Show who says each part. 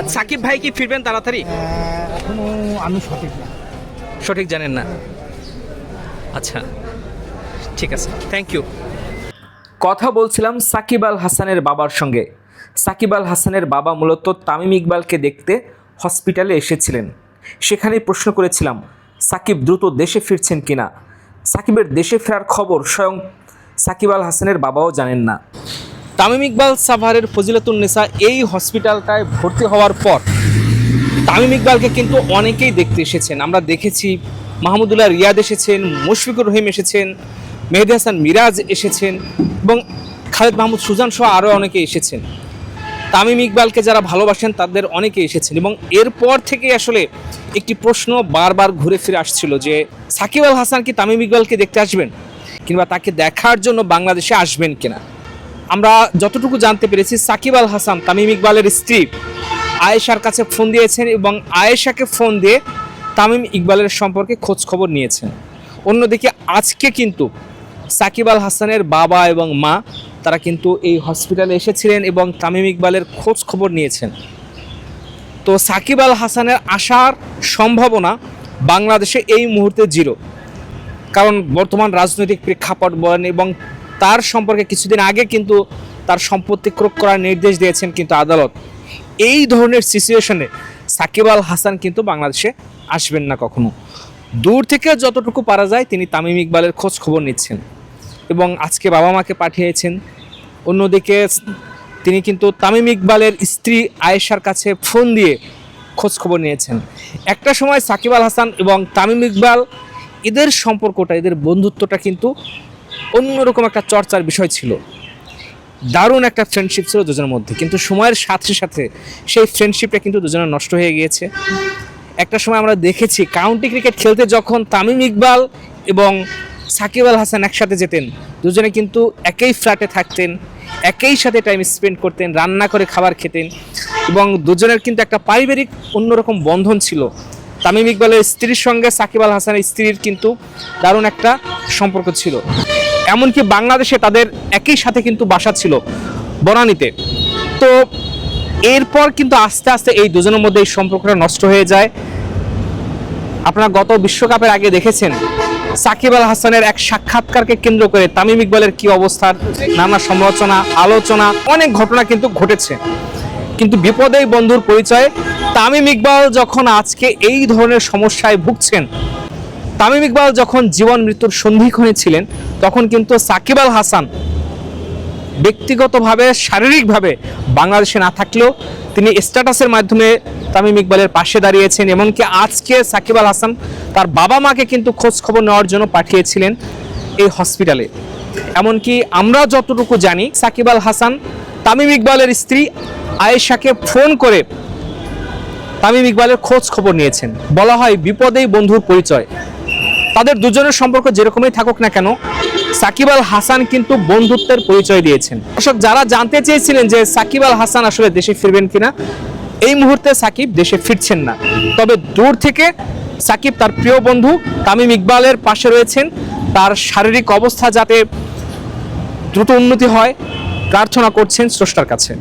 Speaker 1: আর সাকিব ভাই কি ফিরবেন তাড়াতাড়ি?
Speaker 2: এখনও আমি সঠিক না।
Speaker 1: সঠিক জানেন না? আচ্ছা ঠিক আছে থ্যাংক ইউ কথা বলছিলাম সাকিব আল হাসানের বাবার সঙ্গে। সাকিব আল হাসানের বাবা মূলত তামিম ইকবালকে দেখতে হসপিটালে এসেছিলেন। সেখানে প্রশ্ন করেছিলাম সাকিব দ্রুত দেশে ফিরছেন কিনা? সাকিবের দেশে ফেরার খবর স্বয়ং সাকিব আল হাসানের বাবাও জানেন না। তামিম ইকবাল সাভারের ফজিলাতুন্নেসা এই হসপিটালটায় ভর্তি হওয়ার পর তামিম ইকবালকে কিন্তু অনেকেই দেখতে এসেছেন। আমরা দেখেছি মাহমুদুল্লাহ রিয়াদ এসেছেন, মুশফিকুর রহিম এসেছেন, মেহেদি হাসান মিরাজ এসেছেন এবং খালেদ মাহমুদ সুজান সহ আরও অনেকে এসেছেন। তামিম ইকবালকে যারা ভালোবাসেন তাদের অনেকে এসেছেন এবং এরপর থেকে আসলে একটি প্রশ্ন বারবার ঘুরে ফিরে আসছিল যে, সাকিব আল হাসান কি তামিম ইকবালকে দেখতে আসবেন কিংবা তাকে দেখার জন্য বাংলাদেশে আসবেন কিনা? আমরা যতটুকু জানতে পেরেছি, সাকিব আল হাসান, তামিম ইকবালের স্ত্রী, আয়েশার কাছে ফোন দিয়েছেন এবং আয়েশাকে ফোন দিয়ে তামিম ইকবালের সম্পর্কে খোঁজ খবর নিয়েছেন। অন্যদিকে আজকে কিন্তু সাকিব আল হাসানের বাবা এবং মা, তারা কিন্তু এই হসপিটালে এসেছিলেন এবং তামিম ইকবালের খোঁজ খবর নিয়েছেন। তো সাকিব আল হাসানের আসার সম্ভাবনা বাংলাদেশে এই মুহূর্তে জিরো। কারণ বর্তমান রাজনৈতিক প্রেক্ষাপট বলেন এবং তার সম্পর্কে কিছুদিন আগে কিন্তু তার সম্পত্তি ক্রোক করার নির্দেশ দিয়েছেন কিন্তু আদালত। এই ধরনের সিচুয়েশনে সাকিব আল হাসান কিন্তু বাংলাদেশে আসবেন না কখনো। দূর থেকে যতটুকু পারা যায় তিনি তামিম ইকবালের খোঁজ খবর নিচ্ছেন এবং আজকে বাবা মাকে পাঠিয়েছেন। অন্যদিকে তিনি কিন্তু তামিম ইকবালের স্ত্রী আয়েশার কাছে ফোন দিয়ে খোঁজ খবর নিয়েছেন। একটা সময় সাকিব আল হাসান এবং তামিম ইকবাল এদের সম্পর্কটা, এদের বন্ধুত্বটা কিন্তু অন্যরকম একটা চর্চার বিষয় ছিল। দারুণ একটা ফ্রেন্ডশিপ ছিল দুজনের মধ্যে। কিন্তু সময়ের সাথে সাথে সেই ফ্রেন্ডশিপটা কিন্তু দুজনের নষ্ট হয়ে গিয়েছে। একটা সময় আমরা দেখেছি কাউন্টি ক্রিকেট খেলতে যখন তামিম ইকবাল এবং সাকিব আল হাসান একসাথে যেতেন, দুজনে কিন্তু একই ফ্ল্যাটে থাকতেন, একই সাথে টাইম স্পেন্ড করতেন, রান্না করে খাবার খেতেন এবং দুজনের কিন্তু একটা পারিবারিক অন্যরকম বন্ধন ছিল। তামিম ইকবালের স্ত্রীর সঙ্গে সাকিব আল হাসানের স্ত্রীর কিন্তু দারুণ একটা সম্পর্ক ছিল। এমনকি বাংলাদেশে তাদের একই সাথে কিন্তু বাসা ছিল বনানীতে। তো এরপর কিন্তু আস্তে আস্তে এই দুজনের মধ্যে এই সম্পর্কটা নষ্ট হয়ে যায়। আপনারা গত বিশ্বকাপের আগে দেখেছেন, সাকিব আল হাসানের এক সাক্ষাৎকারকে কেন্দ্র করে তামিম ইকবালের কি অবস্থার নানা সমালোচনা, আলোচনা, অনেক ঘটনা কিন্তু ঘটেছে। কিন্তু বিপদেই বন্ধুর পরিচয়, তামিম ইকবাল যখন আজকে এই ধরনের সমস্যায় ভুগছেন, তামিম ইকবাল যখন জীবন মৃত্যুর সন্ধিক্ষণে ছিলেন তখন কিন্তু সাকিব আল হাসান ব্যক্তিগতভাবে, শারীরিকভাবে বাংলাদেশে না থাকলেও তিনি স্ট্যাটাসের মাধ্যমে তামিম ইকবালের পাশে দাঁড়িয়েছেন এমনকি আজকে সাকিব আল হাসান তার বাবা মাকে কিন্তু খোঁজ খবর নেওয়ার জন্য পাঠিয়েছিলেন এই হসপিটালে এমনকি আমরা যতটুকু জানি, সাকিব আল হাসান তামিম ইকবালের স্ত্রী আয়েশাকে ফোন করে তামিম ইকবালের খোঁজ খবর নিয়েছেন। বলা হয় বিপদেই বন্ধুর পরিচয়। তাদের দুজনের সম্পর্ক যেরকমই থাকুক না কেন, সাকিব আল হাসান কিন্তু বন্ধুত্বের পরিচয় দিয়েছেন। দর্শক, যারা জানতে চেয়েছিলেন যে সাকিব আল হাসান আসলে দেশে ফিরবেন কিনা, এই মুহূর্তে সাকিব দেশে ফিরছেন না। তবে দূর থেকে সাকিব তার প্রিয় বন্ধু তামিম ইকবালের পাশে রয়েছেন। তার শারীরিক অবস্থা যাতে দ্রুত উন্নতি হয়, প্রার্থনা করছেন স্রষ্টার কাছে।